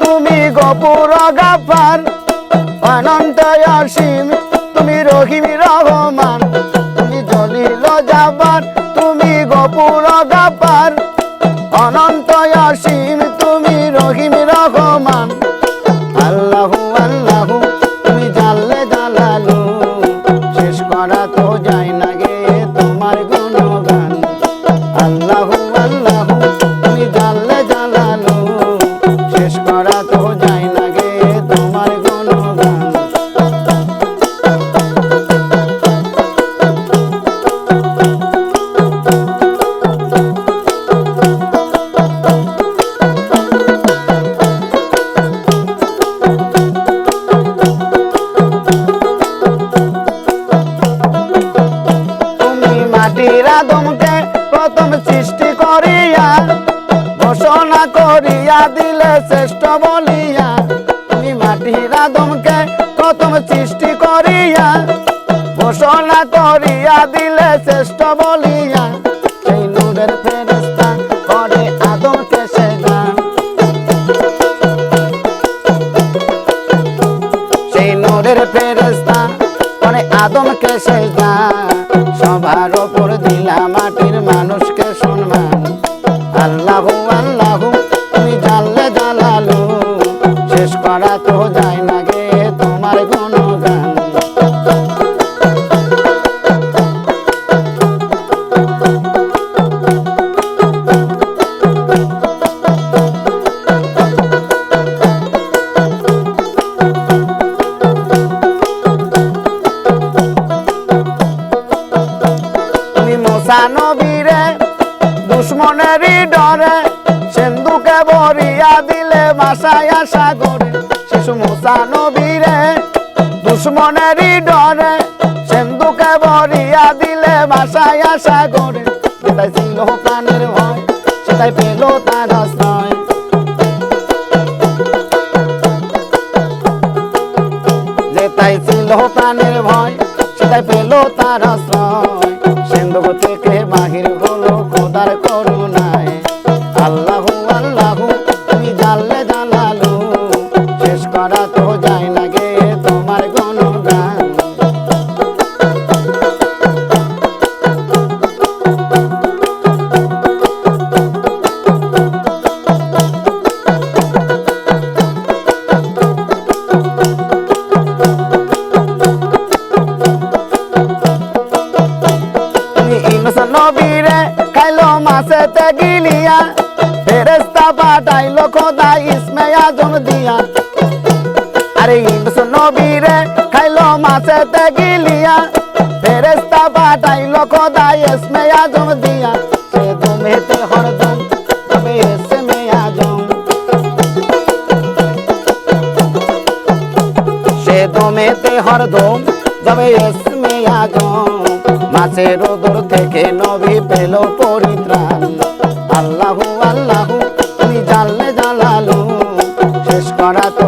তুমি গপুর গাফার। অনন্ত অসীম তুমি রহিম জবান তুমি গোপুর গাপার। অনন্ত অসীম করিয়া দিলে শ্রেষ্ঠ বলিয়া, তুমি মাটির আদমকে প্রথম সৃষ্টি করিয়া, ঘোষণা করিয়া দিলে শ্রেষ্ঠ বলিয়া, সেই নূরের ফেরেস্তা করে আদমকে সে গান সেই নূরের ফেরেস্তা করে আদমকে সবার ওপর দিলা মাটির শেষ তো যায় না গে তোমার তুমি মোসা নবীরে দুশ্মনেরই ডরে সিন্ধুকে ভরিয়া দিলে মাসায় আশা করে শিশু মোসা নবীরে, দুশ্মনেরই ডরে। সেন্দুকে ভরিয়া দিলে মাসায় আশা করে সেটাই ছিল প্রাণের ভয়, সেটাই পেল তার আশ্রয়। যেটাই ছিল প্রাণের ভয়, সেটাই পেল তার আশ্রয়। নবীরে খাইলো মাসেতে গিলিয়া। নবীরে খাইলো মাসেতে গিলিয়া। ফেরেস্তা পাঠাইলো খোদা ইসমে আজম দিয়া। সে তুমেতে হরদম, তবে ইসমে আজম। সে দমেতে হরদম যাবে এসমে আজম। মাছের ওদর থেকে নবী পেল পরিত্রাণ। আল্লাহু আল্লাহু, তুমি জানলে জালালু। শেষ করা তো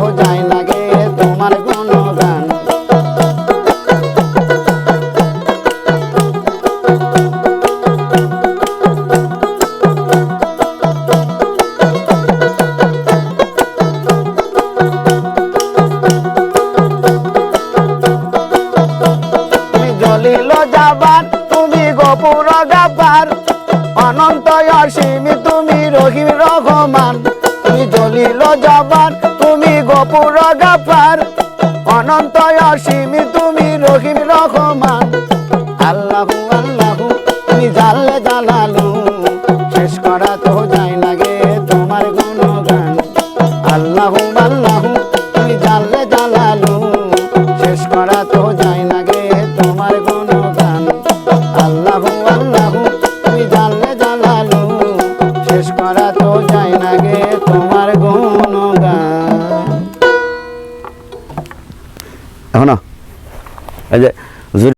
অনন্ত অসীমি তুমি রহিম রহমান। তুমি জলিল যাবার তুমি গপুর গাবার অনন্ত অসীমি তুমি রহিম রহমান। আল্লাহু আল্লাহু, তুমি জানলে জালালু। শেষ করা তো যায় না গে তোমার গুণগান। আল্লাহু আল্লাহু যায় না গে তোমার গুণগান। এখনও? এই যে